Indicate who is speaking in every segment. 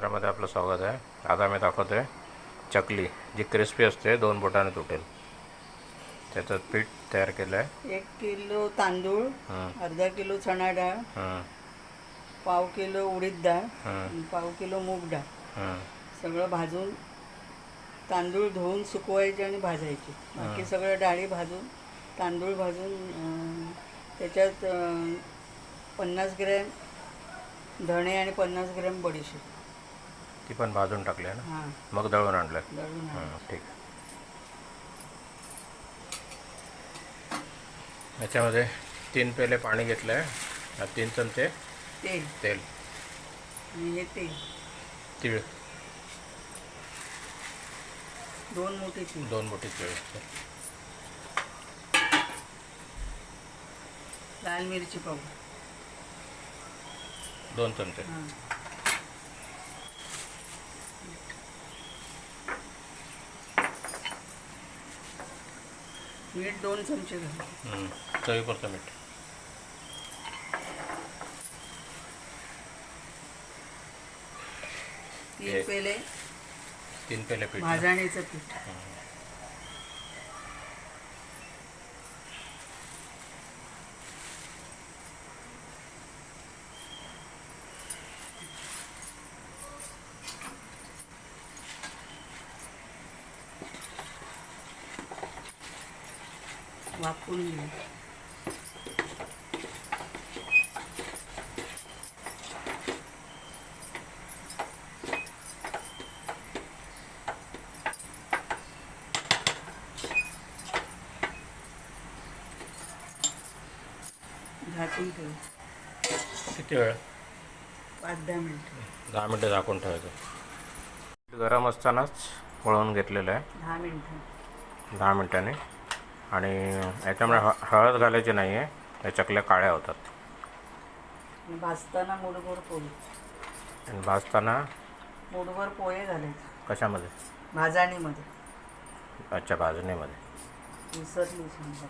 Speaker 1: मित्रामध्ये आपलं स्वागत आहे. आज आम्ही दाखवतो आहे. चकली जी क्रिस्पी असते दोन बोटाने तुटेल. त्याचं पीठ तयार केलं आहे
Speaker 2: एक किलो तांदूळ अर्धा किलो चणा डाळ पाव किलो उडीद डाळ पाव किलो मूग डाळ. सगळं भाजून तांदूळ धुवून सुकवायचे आणि भाजायचे. बाकी सगळं डाळी भाजून तांदूळ भाजून त्याच्यात पन्नास ग्रॅम धणे आणि पन्नास ग्रॅम बडीशेप.
Speaker 1: ती पण भाजून टाकली ना? मग दळून आणलं ठीक. याच्यामध्ये तीन पेले पाणी घेतलं आहे तीन चमचे
Speaker 2: तेल.
Speaker 1: तेल.
Speaker 2: तेल.
Speaker 1: तीळ.
Speaker 2: दोन मोठी तीळ.
Speaker 1: दोन मोठी तीळ.
Speaker 2: लाल मिरची पावडर
Speaker 1: दोन चमचे
Speaker 2: हां मीठ दोन चमचे घाल
Speaker 1: चवीपुरतं मीठ.
Speaker 2: तीन पेले.
Speaker 1: तीन पेले पीठ ना?
Speaker 2: भाजणीचं पीठ. वापरून घे झाकून ठेव.
Speaker 1: किती वेळ?
Speaker 2: पाच दहा मिनिटं.
Speaker 1: दहा मिनटं झाकून ठेवायचं. गरम असतानाच वळवून घेतलेलं आहे.
Speaker 2: दहा मिनिटं.
Speaker 1: दहा मिनटांनी. आणि याच्यामुळे ह हळद घालायची नाही आहे या चकल्या काळ्या होतात.
Speaker 2: भाजताना मुठभर पोहे
Speaker 1: आणि भाजताना
Speaker 2: मुठभर पोहे घालायचे.
Speaker 1: कशामध्ये?
Speaker 2: भाजणीमध्ये.
Speaker 1: अच्छा भाजणीमध्ये.
Speaker 2: विसरली समजा.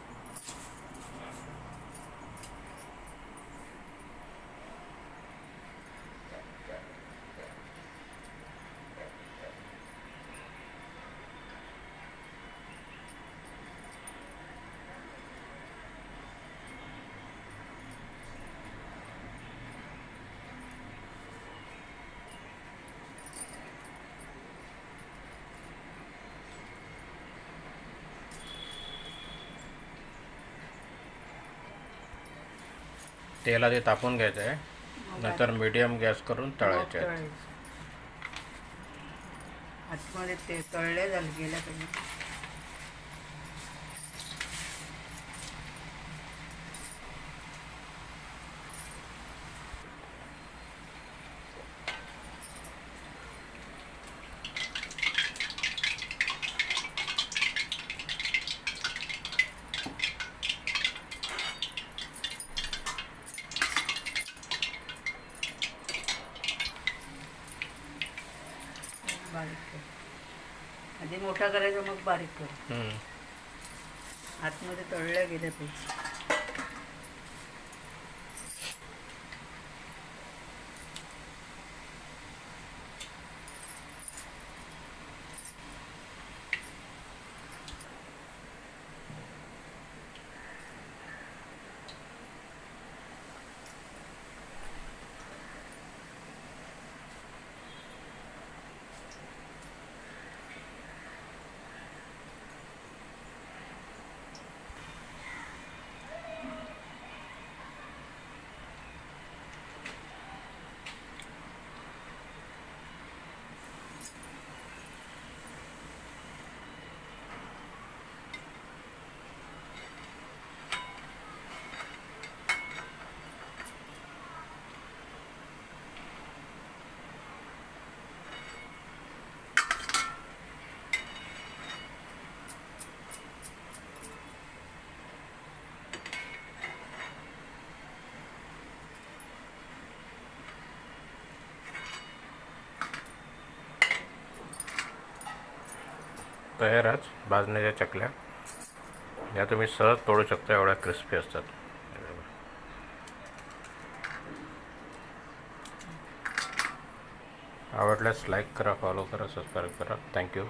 Speaker 1: तेल आधी तापून घ्यायचं आहे. नंतर मीडियम गॅस करून तळायचे आहेत.
Speaker 2: तळायचे. आतमध्ये ते तळले झाले गेल्या पाहिजे बारीक कर. आधी मोठा करायचा मग बारीक कर. आतमध्ये तळल्या गेल्या पाहिजे.
Speaker 1: तयार आज भाजण्याच्या चकल्या. या तुम्ही सहज तोडू शकता एवढ्या क्रिस्पी असतात. आवडल्यास लाईक करा फॉलो करा सबस्क्राईब करा. थँक्यू